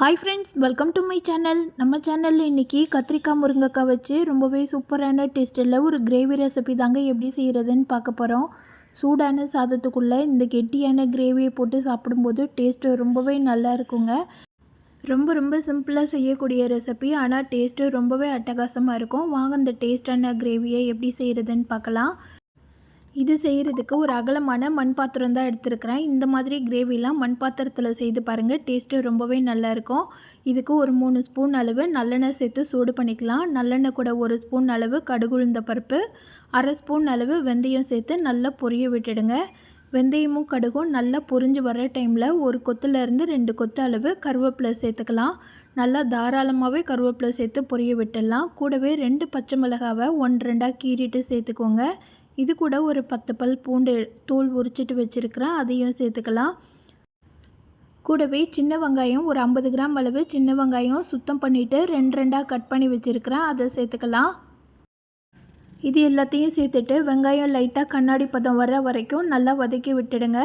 Hi friends welcome to my channel நம்ம சேனலில் இன்றைக்கி கத்திரிக்காய் முருங்கைக்காய் வச்சு ரொம்பவே சூப்பரான டேஸ்ட்டில் ஒரு கிரேவி ரெசிபி தாங்க எப்படி செய்கிறதுன்னு பார்க்க போகிறோம் சூடான சாதத்துக்குள்ளே இந்த கெட்டியான கிரேவியை போட்டு சாப்பிடும்போது டேஸ்ட்டு ரொம்பவே நல்லா இருக்குங்க. ரொம்ப ரொம்ப சிம்பிளாக செய்யக்கூடிய ரெசிபி ஆனால் டேஸ்ட்டு ரொம்பவே அட்டகாசமாக இருக்கும். வாங்க இந்த டேஸ்டான கிரேவியை எப்படி செய்கிறதுன்னு பார்க்கலாம். இது செய்கிறதுக்கு ஒரு அகலமான மண் பாத்திரம் தான் எடுத்துருக்கிறேன். இந்த மாதிரி கிரேவிலாம் மண் பாத்திரத்தில் செய்து பாருங்கள் டேஸ்ட்டு ரொம்பவே நல்லாயிருக்கும். இதுக்கு ஒரு மூணு ஸ்பூன் அளவு நல்லெண்ணெய் சேர்த்து சூடு பண்ணிக்கலாம். நல்லெண்ணெய் கூட ஒரு ஸ்பூன் அளவு கடுகுழுந்த பருப்பு அரை ஸ்பூன் அளவு வெந்தயம் சேர்த்து நல்லா பொரிய விட்டுடுங்க. வெந்தயமும் கடுகும் நல்லா பொரிஞ்சு வர டைமில் ஒரு கொத்துலேருந்து ரெண்டு கொத்து அளவு கருவேப்பிலை சேர்த்துக்கலாம். நல்லா தாராளமாகவே கருவேப்பிலை சேர்த்து பொரிய விட்டுடலாம். கூடவே ரெண்டு பச்சை மிளகாவை ஒன்று ரெண்டாக கீறிட்டு சேர்த்துக்கோங்க. இது கூட ஒரு பத்து பல் பூண்டு தூள் உரிச்சிட்டு வச்சுருக்கிறேன். அதையும் சேர்த்துக்கலாம். கூடவே சின்ன வெங்காயம் ஒரு ஐம்பது கிராம் அளவு சின்ன வெங்காயம் சுத்தம் பண்ணிவிட்டு ரெண்டு ரெண்டாக கட் பண்ணி வச்சுருக்கிறேன். அதை சேர்த்துக்கலாம். இது எல்லாத்தையும் சேர்த்துட்டு வெங்காயம் லைட்டாக கண்ணாடி பதம் வர வரைக்கும் நல்லா வதக்கி விட்டுடுங்க.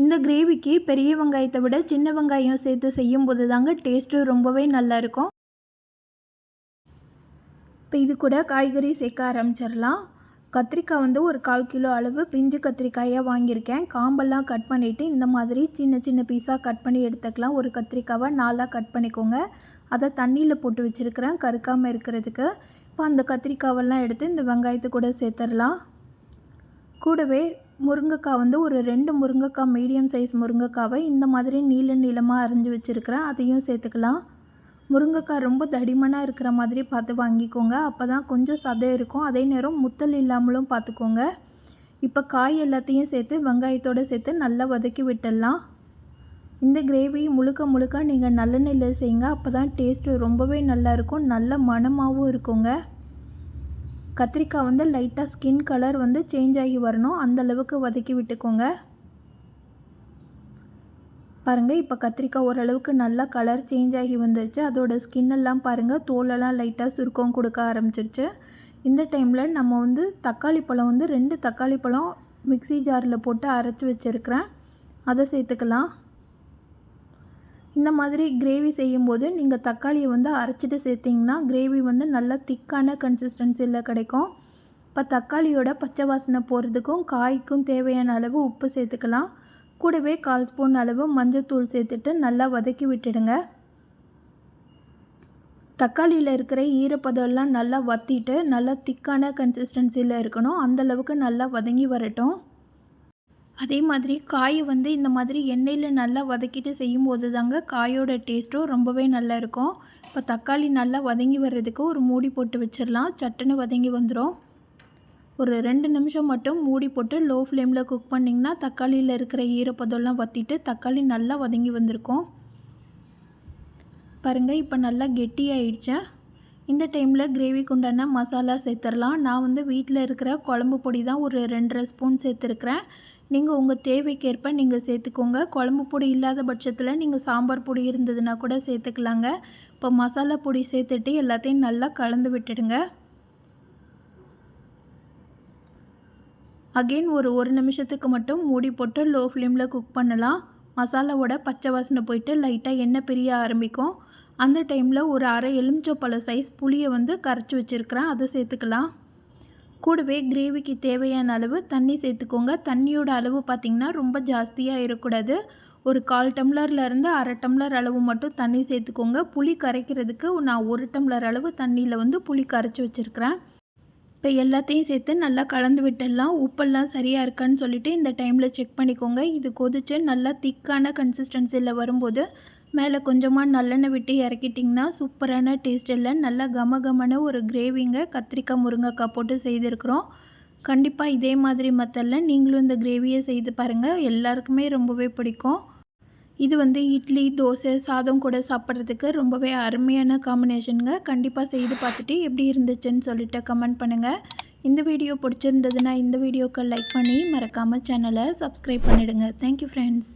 இந்த கிரேவிக்கு பெரிய வெங்காயத்தை விட சின்ன வெங்காயம் சேர்த்து செய்யும்போது தாங்க டேஸ்ட்டு ரொம்பவே நல்லாயிருக்கும் இப்போ இது கூட காய்கறி சேர்க்க ஆரம்பிச்சிடலாம். கத்திரிக்காய் வந்து ஒரு கால் கிலோ அளவு பிஞ்சு கத்திரிக்காயாக வாங்கியிருக்கேன். காம்பெல்லாம் கட் பண்ணிவிட்டு இந்த மாதிரி சின்ன சின்ன பீஸாக கட் பண்ணி எடுத்துக்கலாம். ஒரு கத்திரிக்காவை நாலாக கட் பண்ணிக்கோங்க. அதை தண்ணியில் போட்டு வச்சுருக்கிறேன். கருக்காமல் இருக்கிறதுக்கு. இப்போ அந்த கத்திரிக்காவெல்லாம் எடுத்து இந்த வெங்காயத்தை கூட சேர்த்துடலாம். கூடவே முருங்கைக்காய் வந்து ஒரு ரெண்டு முருங்கைக்காய் மீடியம் சைஸ் முருங்கைக்காவை இந்த மாதிரி நீள நீளமாக அரைஞ்சி வச்சுருக்கிறேன். அதையும் சேர்த்துக்கலாம். முருங்கைக்காய் ரொம்ப தடிமனாக இருக்கிற மாதிரி பார்த்து வாங்கிக்கோங்க. அப்போ தான் கொஞ்சம் சதை இருக்கும். அதே நேரம் முத்தல் இல்லாமலும் பார்த்துக்கோங்க. இப்போ காய் எல்லாத்தையும் சேர்த்து வெங்காயத்தோடு சேர்த்து நல்லா வதக்கி விட்டுடலாம். இந்த கிரேவி முழுக்க முழுக்க நீங்கள் நல்லெண்ணெயில் செய்யுங்க. அப்போ தான் டேஸ்ட்டு ரொம்பவே நல்லாயிருக்கும் நல்ல மணமாகவும் இருக்குங்க. கத்திரிக்காய் வந்து லைட்டாக ஸ்கின் கலர் வந்து சேஞ்ச் ஆகி வரணும். அந்தளவுக்கு வதக்கி விட்டுக்கோங்க. பாருங்கள் இப்போ கத்திரிக்காய் ஓரளவுக்கு நல்லா கலர் சேஞ்ச் ஆகி வந்துருச்சு. அதோடய ஸ்கின்னெல்லாம் பாருங்கள் தோலெல்லாம் லைட்டாக சுருக்கம் கொடுக்க ஆரம்பிச்சிருச்சு. இந்த டைமில் நம்ம வந்து தக்காளி பழம் வந்து ரெண்டு தக்காளி பழம் மிக்சி ஜாரில் போட்டு அரைச்சி வச்சுருக்கிறேன். அதை சேர்த்துக்கலாம். இந்த மாதிரி கிரேவி செய்யும்போது நீங்கள் தக்காளியை வந்து அரைச்சிட்டு சேர்த்திங்கன்னா கிரேவி வந்து நல்லா திக்கான கன்சிஸ்டன்சியில் கிடைக்கும். இப்போ தக்காளியோட பச்சை வாசனை போகிறதுக்கும் காய்க்கும் தேவையான அளவு உப்பு சேர்த்துக்கலாம். கூடவே கால் ஸ்பூன் அளவு மஞ்சத்தூள் சேர்த்துட்டு நல்லா வதக்கி விட்டுடுங்க. தக்காளியில் இருக்கிற ஈரப்பதம்லாம் நல்லா வற்றிட்டு நல்லா திக்கான கன்சிஸ்டன்சியில் இருக்கணும். அந்தளவுக்கு நல்லா வதங்கி வரட்டும். அதே மாதிரி காயை வந்து இந்த மாதிரி எண்ணெயில் நல்லா வதக்கிட்டு செய்யும்போது தாங்க காயோட டேஸ்ட்டும் ரொம்பவே நல்லா இருக்கும். இப்போ தக்காளி நல்லா வதங்கி வர்றதுக்கு ஒரு மூடி போட்டு வச்சிடலாம். சட்டுன்னு வதங்கி வந்துடும் ஒரு ரெண்டு நிமிஷம் மட்டும் மூடி போட்டு லோ ஃப்ளேமில் குக் பண்ணிங்கன்னா தக்காளியில் இருக்கிற ஈரப்பதம்லாம் வற்றிட்டு தக்காளி நல்லா வதங்கி வந்திருக்கும். பாருங்கள் இப்போ நல்லா கெட்டியாயிடுச்சேன் இந்த டைமில் கிரேவிக்கு உண்டான மசாலா சேர்த்துடலாம். நான் வந்து வீட்டில் இருக்கிற குழம்பு பொடி தான் ஒரு ரெண்டரை ஸ்பூன் சேர்த்துருக்குறேன். நீங்கள் உங்கள் தேவைக்கேற்ப நீங்கள் சேர்த்துக்கோங்க. குழம்பு பொடி இல்லாத பட்சத்தில் நீங்கள் சாம்பார் பொடி இருந்ததுன்னா கூட சேர்த்துக்கலாங்க. இப்போ மசாலா பொடி சேர்த்துட்டு எல்லாத்தையும் நல்லா கலந்து விட்டுடுங்க. அகெயின் ஒரு ஒரு நிமிஷத்துக்கு மட்டும் மூடி போட்டு லோ ஃப்ளேமில் குக் பண்ணலாம் மசாலாவோட பச்சை வாசனை போயிட்டு லைட்டாக எண்ணெய் பிரிய ஆரம்பிக்கும். அந்த டைமில் ஒரு அரை எலுமிச்சப்பழ சைஸ் புளியை வந்து கரைச்சி வச்சுருக்கிறேன். அதை சேர்த்துக்கலாம். கூடவே கிரேவிக்கு தேவையான அளவு தண்ணி சேர்த்துக்கோங்க. தண்ணியோட அளவு பார்த்திங்கன்னா ரொம்ப ஜாஸ்தியாக இருக்கக்கூடாது. ஒரு கால் டம்ளர்லேருந்து அரை டம்ளர் அளவு மட்டும் தண்ணி சேர்த்துக்கோங்க. புளி கரைக்கிறதுக்கு நான் ஒரு டம்ளர் அளவு தண்ணியில் வந்து புளி கரைச்சி வச்சுருக்கிறேன். இப்போ எல்லாத்தையும் சேர்த்து நல்லா கலந்து விட்டுடலாம். உப்பெல்லாம் சரியாக இருக்கான்னு சொல்லிவிட்டு இந்த டைமில் செக் பண்ணிக்கோங்க. இது கொதிச்சு நல்லா திக்கான கன்சிஸ்டன்சியில் வரும்போது மேலே கொஞ்சமாக நல்லெண்ணெய் விட்டு இறக்கிட்டிங்கன்னா சூப்பரான டேஸ்ட்டில் நல்லா கம கமன ஒரு கிரேவிங்க கத்திரிக்காய் முருங்கைக்காய் போட்டு செய்திருக்கிறோம். கண்டிப்பாக இதே மாதிரி மத்தல்ல நீங்களும் இந்த கிரேவியை செய்து பாருங்கள் எல்லாருக்குமே ரொம்பவே பிடிக்கும். இது வந்து இட்லி தோசை சாதம் கூட சாப்பிட்றதுக்கு ரொம்பவே அருமையான காம்பினேஷனுங்க கண்டிப்பாக செய்து பார்த்துட்டு எப்படி இருந்துச்சுன்னு சொல்லிட்டு கமெண்ட் பண்ணுங்கள் இந்த வீடியோ பிடிச்சிருந்ததுன்னா இந்த வீடியோக்கு லைக் பண்ணி மறக்காமல் சேனலை சப்ஸ்கிரைப் பண்ணிவிடுங்க தேங்க்யூ ஃப்ரெண்ட்ஸ்